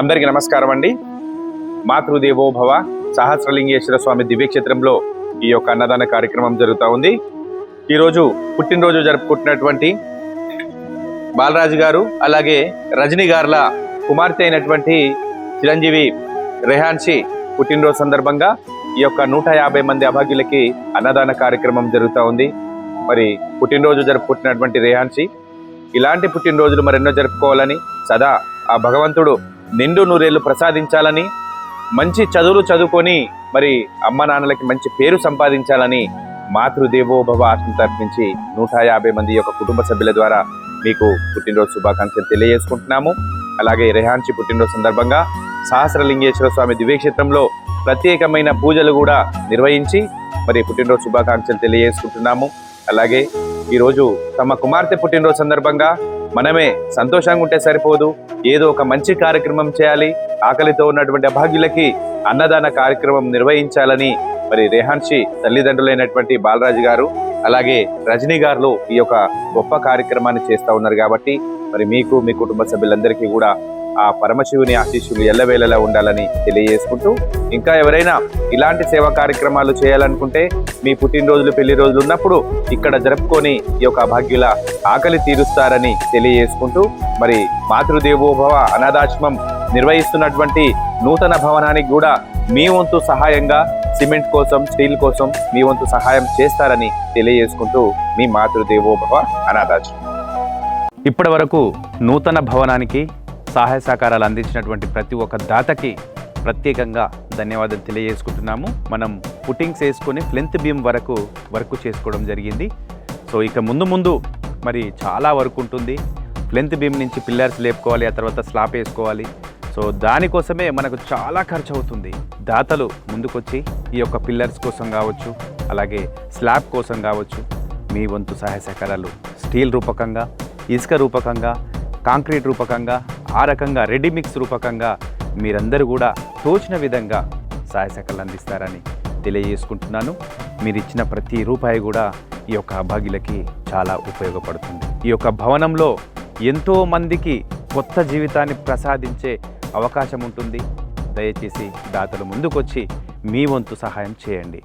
అందరికీ నమస్కారం అండి. మాతృదేవో భవ సహస్రలింగేశ్వర స్వామి దివ్యక్షేత్రంలో ఈ యొక్క అన్నదాన కార్యక్రమం జరుగుతూ ఉంది. ఈరోజు పుట్టినరోజు జరుపుకుంటున్నటువంటి బాలరాజు గారు అలాగే రజనీ గారుల కుమార్తె అయినటువంటి చిరంజీవి రెహాన్షి పుట్టినరోజు సందర్భంగా ఈ యొక్క నూట యాభై మంది అభాగ్యులకి అన్నదాన కార్యక్రమం జరుగుతూ ఉంది. మరి పుట్టినరోజు జరుపుకుంటున్నటువంటి రేహాన్షి ఇలాంటి పుట్టినరోజులు మరెన్నో జరుపుకోవాలని సదా ఆ భగవంతుడు నిండు నూరేళ్ళు ప్రసాదించాలని మంచి చదువులు చదువుకొని మరి అమ్మ నాన్నలకి మంచి పేరు సంపాదించాలని మాతృదేవోభవ భవ ఆశ్రమం నూట యాభై మంది యొక్క కుటుంబ సభ్యుల ద్వారా మీకు పుట్టినరోజు శుభాకాంక్షలు తెలియజేసుకుంటున్నాము. అలాగే రెహాన్షి పుట్టినరోజు సందర్భంగా సహస్రలింగేశ్వర స్వామి దివ్యక్షేత్రంలో ప్రత్యేకమైన పూజలు కూడా నిర్వహించి మరి పుట్టినరోజు శుభాకాంక్షలు తెలియజేసుకుంటున్నాము. అలాగే ఈరోజు తమ కుమార్తె పుట్టినరోజు సందర్భంగా మనమే సంతోషంగా ఉంటే సరిపోదు. ఏదో ఒక మంచి కార్యక్రమం చేయాలి. ఆకలితో ఉన్నటువంటి అభాగ్యులకి అన్నదాన కార్యక్రమం నిర్వహించాలని మరి రేహాన్షి తల్లిదండ్రులైనటువంటి బాలరాజు గారు అలాగే రజనీ గారు ఈ యొక్క గొప్ప కార్యక్రమాన్ని చేస్తూ ఉన్నారు కాబట్టి మరి మీకు మీ కుటుంబ సభ్యులందరికీ కూడా ఆ పరమశివుని ఆశీస్సులు ఎల్లవేళలా ఉండాలని తెలియజేసుకుంటూ ఇంకా ఎవరైనా ఇలాంటి సేవా కార్యక్రమాలు చేయాలనుకుంటే మీ పుట్టినరోజులు పెళ్ళి రోజులు ఉన్నప్పుడు ఇక్కడ జరుపుకొని ఈ యొక్క అభాగ్యుల ఆకలి తీరుస్తారని తెలియజేసుకుంటూ మరి మాతృదేవోభవ అనాథాశ్రమం నిర్వహిస్తున్నటువంటి నూతన భవనానికి కూడా మీ వంతు సహాయంగా సిమెంట్ కోసం స్టీల్ కోసం మీ వంతు సహాయం చేస్తారని తెలియజేసుకుంటూ మీ మాతృదేవోభవ అనాథాశ్రమం. ఇప్పటి వరకు నూతన భవనానికి సహాయ సహకారాలు అందించినటువంటి ప్రతి ఒక్క దాతకి ప్రత్యేకంగా ధన్యవాదాలు తెలియజేసుకుంటున్నాము. మనం పుట్టింగ్స్ వేసుకొని ఫ్లెంత్ బీమ్ వరకు వర్క్ చేసుకోవడం జరిగింది. సో ఇక ముందు ముందు మరి చాలా వర్క్ ఉంటుంది. ఫ్లెంత్ బీమ్ నుంచి పిల్లర్స్ లేపుకోవాలి ఆ తర్వాత స్లాప్ వేసుకోవాలి. సో దానికోసమే మనకు చాలా ఖర్చు అవుతుంది దాతలు ముందుకొచ్చి ఈ యొక్క పిల్లర్స్ కోసం కావచ్చు అలాగే స్లాబ్ కోసం కావచ్చు మీ వంతు సహాయ సహకారాలు స్టీల్ రూపకంగా ఇసుక రూపకంగా కాంక్రీట్ రూపకంగా ఆ రకంగా రెడీ మిక్స్ రూపకంగా మీరందరూ కూడా తోచిన విధంగా సహాయ అందిస్తారని తెలియజేసుకుంటున్నాను. మీరు ఇచ్చిన ప్రతి రూపాయి కూడా ఈ యొక్క అభాగ్యులకి చాలా ఉపయోగపడుతుంది. ఈ యొక్క భవనంలో ఎంతో మందికి కొత్త జీవితాన్ని ప్రసాదించే అవకాశం ఉంటుంది దయచేసి దాతలు ముందుకొచ్చి మీ వంతు సహాయం చేయండి.